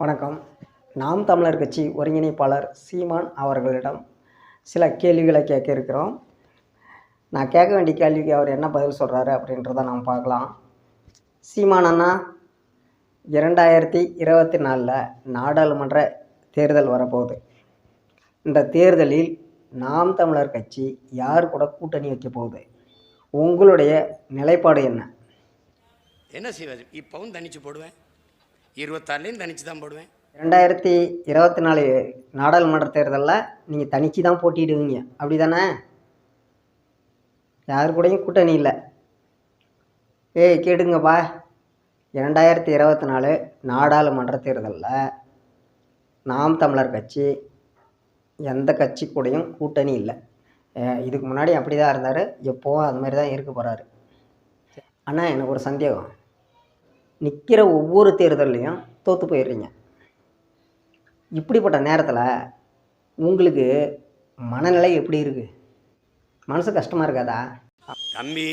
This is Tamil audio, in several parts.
வணக்கம். நாம் தமிழர் கட்சி ஒருங்கிணைப்பாளர் சீமான் அவர்களிடம் சில கேள்விகளை கேட்க இருக்கிறோம் நான் கேட்க வேண்டிய கேள்விக்கு அவர் என்ன பதில் சொல்கிறாரு அப்படின்றத நாம் பார்க்கலாம். சீமான் அண்ணா இரண்டாயிரத்தி இருபத்தி நாலில் நாடாளுமன்ற தேர்தல் வரப்போகுது. இந்த தேர்தலில் நாம் தமிழர் கட்சி யார் கூட கூட்டணி வைக்க போகுது? உங்களுடைய நிலைப்பாடு என்ன? என்ன செய்வது இப்போவும் தனிச்சு போடுவேன். இருபத்தாறுலேயும் தனிச்சு தான் போடுவேன். ரெண்டாயிரத்தி இருபத்தி நாலு நாடாளுமன்ற தேர்தலில் நீங்கள் தனிச்சு தான் போட்டிடுவீங்க அப்படி தானே யார் கூடயும் கூட்டணி இல்லை. ஏய் கேடுங்கப்பா இரண்டாயிரத்தி இருபத்தி நாலு நாடாளுமன்ற தேர்தலில் நாம் தமிழர் கட்சி எந்த கட்சி கூடயும் கூட்டணி இல்லை. இதுக்கு முன்னாடி அப்படி தான் இருந்தார். எப்போவும் அது மாதிரி தான் இருக்க போகிறாரு அண்ணா எனக்கு ஒரு சந்தேகம். நிற்கிற ஒவ்வொரு தேர்தல்லையும் தோற்று போயிடுறீங்க. இப்படிப்பட்ட நேரத்தில் உங்களுக்கு மனநிலை எப்படி இருக்குது மனசு கஷ்டமாக இருக்காதா? தம்பி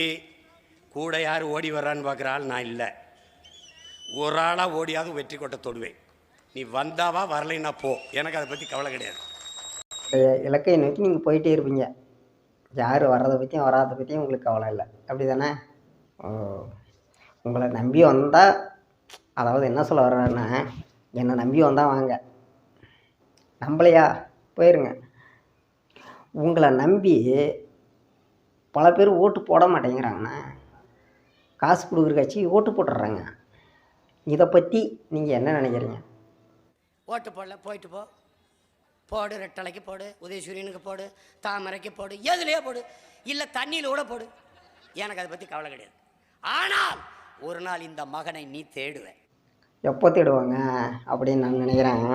கூட யார் ஓடி வர்றான்னு பார்க்குற ஆள் நான் இல்லை. ஒரு ஆளாக ஓடியாவது வெற்றி கொட்ட தொடுவேன். நீ வந்தாவா வரலைன்னா போ. எனக்கு அதை பற்றி கவலை கிடையாது. உங்களுடைய இலக்கை நோக்கி நீங்கள் போயிட்டே இருப்பீங்க. யார் வர்றதை பற்றியும் வராத பற்றியும் உங்களுக்கு கவலை இல்லை. அப்படி தானே ஓ. உங்களை நம்பி வந்தால் அதாவது என்ன சொல்ல வர்றேன்னா என்னை நம்பி வந்தால் வாங்க. நம்பலையா? போயிருங்க. உங்களை நம்பி பல பேர் ஓட்டு போட மாட்டேங்கிறாங்கண்ணா காசு கொடுக்குற கட்சி ஓட்டு போட்டுடுறாங்க. இதை பற்றி நீங்கள் என்ன நினைக்கிறீங்க? ஓட்டு போடல போயிட்டு போ. போடு ரெட்டலைக்கு போடு உதயசூரியனுக்கு போடு தாமரைக்கு போடு எதுலையோ போடு. இல்லை தண்ணியில் கூட போடு. எனக்கு அதை பற்றி கவலை கிடையாது. ஆனால் ஒரு நாள் இந்த மகனை நீ தேடுவ. எப்போ தேடுவாங்க அப்படின்னு நான் நினைக்கிறேன்.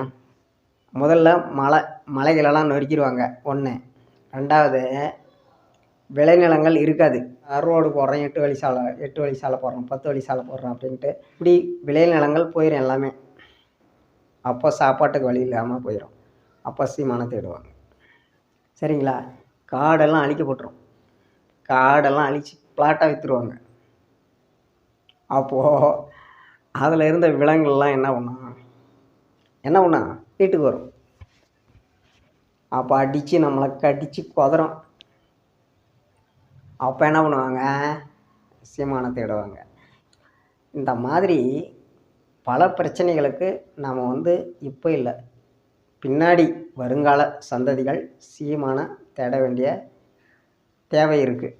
முதல்ல மலை மலைகளெல்லாம் நொறுக்கிடுவாங்க. ஒன்று ரெண்டாவது விளைநிலங்கள் இருக்காது. ரோடு போடுறோம் எட்டு வழி சாலை எட்டு வழி சாலை போடுறோம் பத்து வழி சாலை போடுறோம் அப்படின்ட்டு இப்படி விளைநிலங்கள் போயிடும் எல்லாமே. அப்போ சாப்பாட்டுக்கு வழி இல்லாமல் போயிடும் அப்போ சீமானம் தேடுவாங்க. சரிங்களா? காடெல்லாம் அழிக்க போட்டுரும் காடெல்லாம் அழித்து பிளாட்டாக விற்றுருவாங்க அப்போது அதில் இருந்த விலங்குகள்லாம் என்ன பண்ணும் என்ன பண்ணும் வீட்டுக்கு வரும். அப்போ அடித்து நம்மளை கடித்து குதறோம். அப்போ என்ன பண்ணுவாங்க? சீமானை தேடுவாங்க இந்த மாதிரி பல பிரச்சனைகளுக்கு நாம் வந்து இப்போ இல்லை. பின்னாடி வருங்கால சந்ததிகள் சீமானை தேட வேண்டிய தேவை இருக்குது